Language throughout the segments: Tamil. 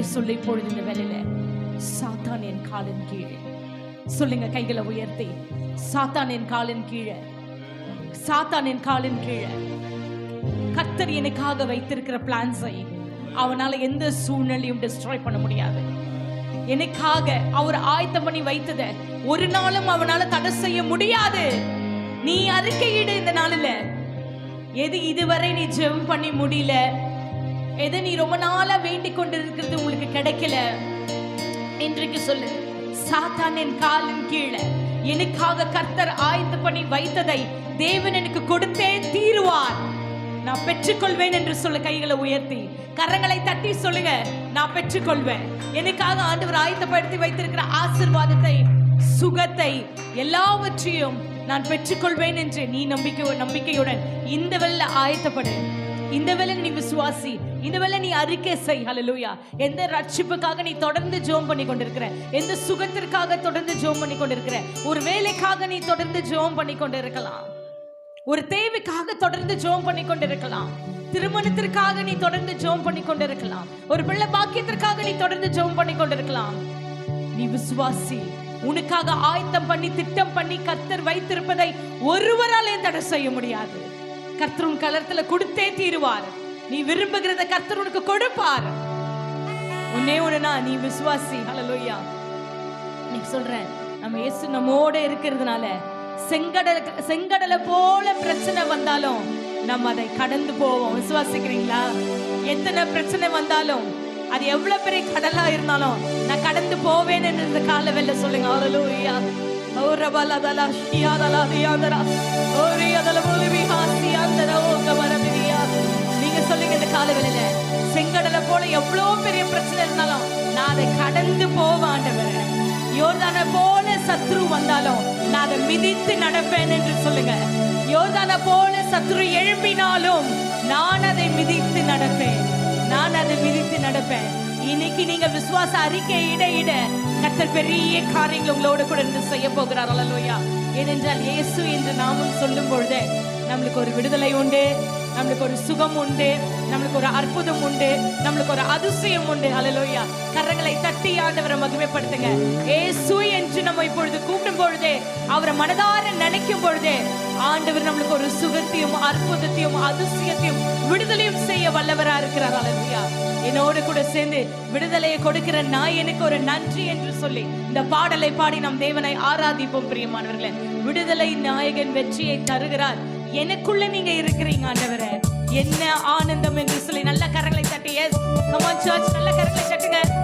அறிக்கை சொல்லி பொழுது இந்த வேலையில சாத்தான் என் காலின் கீழே. சொல்லுங்க கைகளை உயர்த்தி. சாத்தான் என் காலின் கீழே. சாத்தான் என் காலின் கீழே. கத்தர் எனக்காக வைத்திருக்கிற பிளான்ஸை அவனால எந்த சூழ்நிலையும் டிஸ்ட்ராய் பண்ண முடியாது. எனக்காக அவர் ஆயத்தம் பண்ணி வைத்தத ஒரு நாளும் அவனால தடை செய்ய முடியாது. நீ அறிக்கையிடு இந்த நாளில். எது இதுவரை நீ ஜெபம் பண்ணி முடியல? எதை நீ ரொம்ப நாளா வேண்டிக் கொண்டிருக்கிறது உங்களுக்கு கிடைக்கல? இன்றைக்கு சொல்லு. சாத்தான் என் காலின் கீழே. எனக்காக கர்த்தர் ஆயத்து பண்ணி வைத்ததை தேவன் எனக்கு கொடுத்தே தீருவார். நான் பெற்றுக்கொள்வேன் என்று சொல்ல கைகளை உயர்த்தி. கரங்களை தட்டி சொல்லுங்க நான் பெற்றுக்கொள்வேன். எனக்காக ஆண்டவர் ஆயத்தப்படுத்தி வைத்திருக்கிற ஆசிர்வாதத்தை சுகத்தை எல்லாவற்றையும் நான் பெற்றுக்கொள்வேன் என்று நீ நம்பிக்கை நம்பிக்கையுடன் இந்த வெள்ள ஆயத்தப்படு. இந்த வேலை நீ விசுவாசி இந்த வேலை நீ அறிக்கை செய் ஹலலூயா எந்த ரட்சிப்புக்காக நீ தொடர்ந்து ஜெபம் பண்ணி கொண்டிருக்கிற எந்த சுகத்திற்காக தொடர்ந்து ஜோம் பண்ணி கொண்டிருக்கிற ஒரு வேலைக்காக நீ தொடர்ந்து ஜெபம் பண்ணி கொண்டிருக்கலாம் ஒரு தேவைக்காக தொடர்ந்து ஜெபம் பண்ணி கொண்டிருக்கலாம் திருமணத்திற்காக நீ தொடர்ந்து ஜோம் பண்ணி கொண்டிருக்கலாம் ஒரு பிள்ளை பாக்கியத்திற்காக நீ தொடர்ந்து ஜெபம் பண்ணி கொண்டிருக்கலாம் நீ விசுவாசி உனக்காக ஆயத்தம் பண்ணி திட்டம் பண்ணி கத்தர் வைத்திருப்பதை ஒருவராலே தடை செய்ய முடியாது. கர்த்தர் உன் கலரத்துல கொடுத்தே தீருவார். நீ விரும்புகிறத கர்த்தர் உனக்கு கொடுப்பார். உன்னே ஒண்ணுனா நீ விசுவாசி. ஹலலோயா நீ சொல்றேன் நம்ம இயேசு நம்மோட இருக்கிறதுனால செங்கடல் செங்கடலை போல பிரச்சனை வந்தாலும் நம்ம அதை கடந்து போவோம். விசுவாசிக்கிறீங்களா? எத்தனை பிரச்சனை வந்தாலும் அது எவ்வளவு பெரிய கடலா இருந்தாலும் நான் கடந்து போவேன்னு இந்த கால வெள்ள சொல்லுங்க. ஹalleluya ஓரபலதல ஷியாதல ஐயா ஓரியதல செங்கடலை போல எவ்வளவு பெரிய பிரச்சனை இருந்தாலும் நான் அதை கடந்து போவாண்டவர் யோர்தான போல சத்ரு வந்தாலும் நான் அதை மிதித்து நடப்பேன் என்று சொல்லுங்க. யோர்தான போல சத்ரு எழுப்பினாலும் நான் அதை மிதித்து நடப்பேன். நான் அதை மிதித்து நடப்பேன். இன்னைக்கு நீங்க விசுவாச அறிக்கை இட இட கத்தர் பெரிய காரியங்கள் உங்களோட கூட இருந்து செய்ய போகிறார். அல்லோயா ஏனென்றால் இயேசு என்று நாமும் சொல்லும் பொழுது நம்மளுக்கு ஒரு விடுதலை உண்டு நம்மளுக்கு ஒரு சுகம் உண்டு நம்மளுக்கு ஒரு அற்புதம் உண்டு. நம்மளுக்கு ஒரு அதிசயம் உண்டு. அலலோயா கரங்களை தட்டி ஆண்டவரை மகிமைப்படுத்துங்க. ஏசு என்று நம்ம இப்பொழுது கூப்பிடும் பொழுதே அவரை மனதார நினைக்கும் பொழுதே ஆண்டவர் நம்மளுக்கு ஒரு சுகத்தையும் அற்புதத்தையும் அதிசயத்தையும் விடுதலையும் செய்ய வல்லவரா இருக்கிறார். ஹalleluya என்னோடு கூட சேர்ந்து விடுதலையை கொடுக்கிற நான் எனக்கு ஒரு நன்றி என்று சொல்லி இந்த பாடலை பாடி நம் தேவனை ஆராதிப்போம் பிரியமானவர்களே. விடுதலை நாயகன் வெற்றியை தருகிறார். எனக்குள்ள நீங்க இருக்கிறீங்க ஆண்டவரே. என்ன ஆனந்தம் என்று சொல்லி நல்ல கரங்களை தட்டி எஸ் நல்ல கரங்களை தட்டுங்க.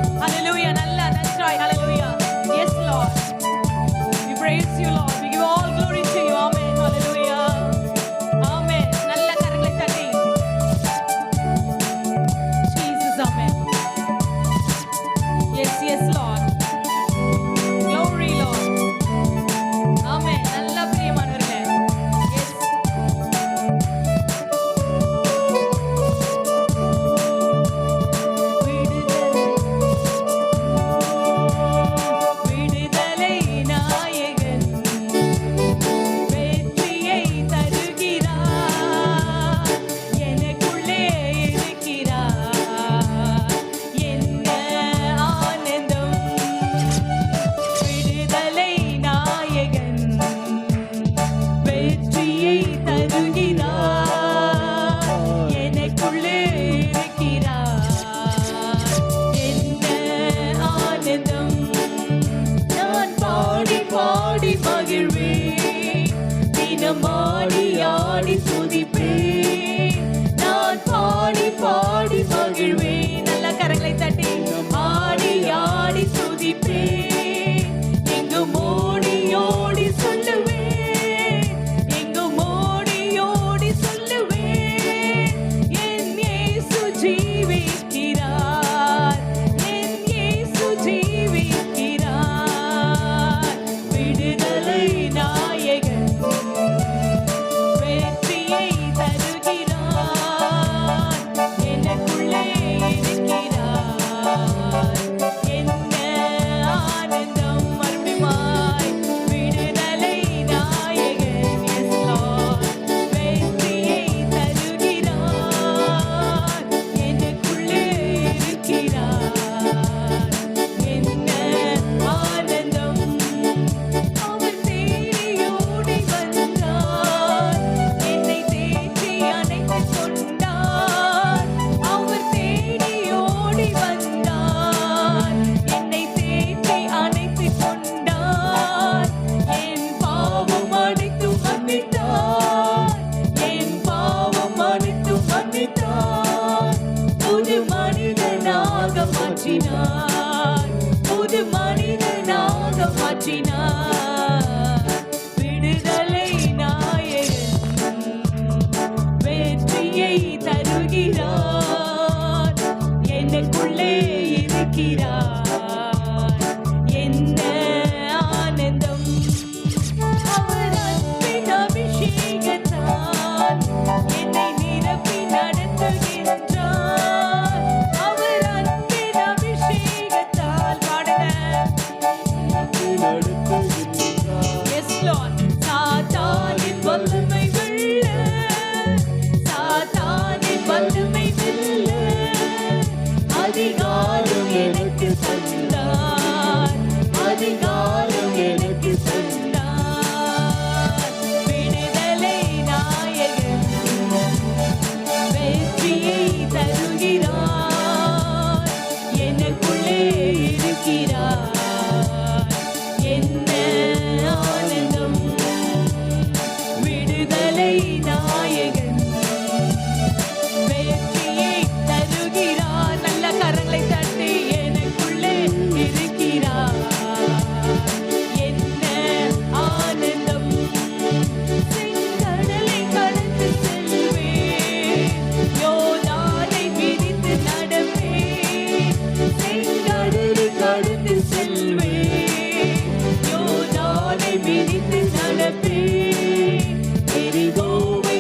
你呀你。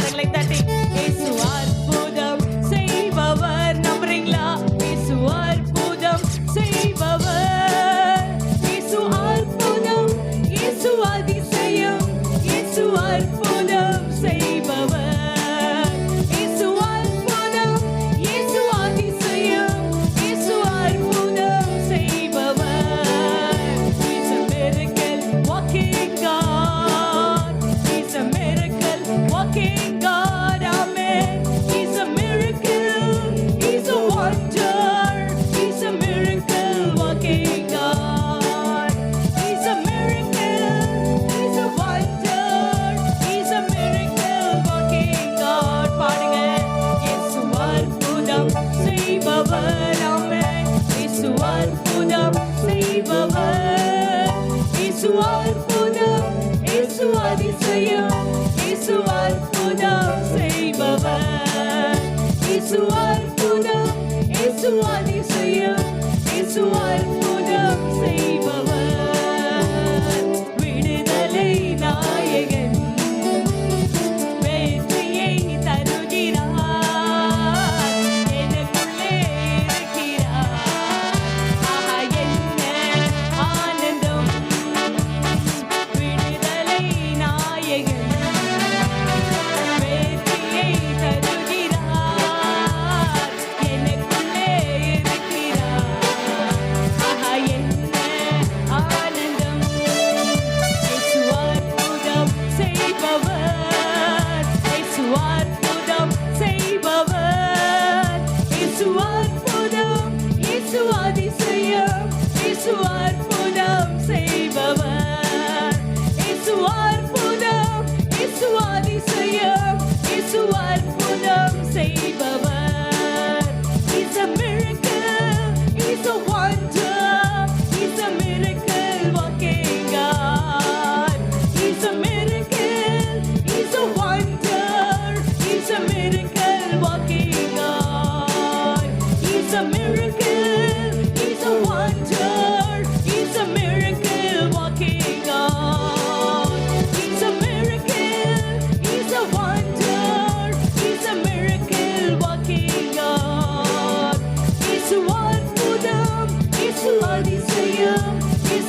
Like that, one.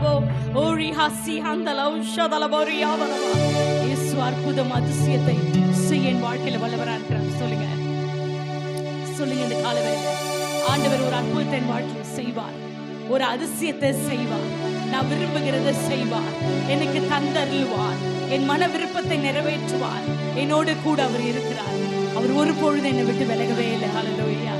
ஹாந்தலாதரபோரி ஓரி ஹசி ஹாந்தலோ ஷதலபோரியா வரவா இயேசு அற்புதம் அதிசயத்தை செய்ய என் வாழ்க்கையில வல்லவரா இருக்கிறார். சொல்லுங்க. சொல்லுங்க இந்த காலவேளை ஆண்டவர் ஒரு அற்புதத்தை என் வாழ்க்கையில் செய்வார். ஒரு அதிசயத்தை செய்வார். நான் விரும்புகிறத செய்வார். எனக்கு தந்தருள்வார். என் மன விருப்பத்தை நிறைவேற்றுவார். என்னோடு கூட அவர் இருக்கிறார். அவர் ஒரு பொழுது என்னை விட்டு விலகவே இல்லை. ஹalleluya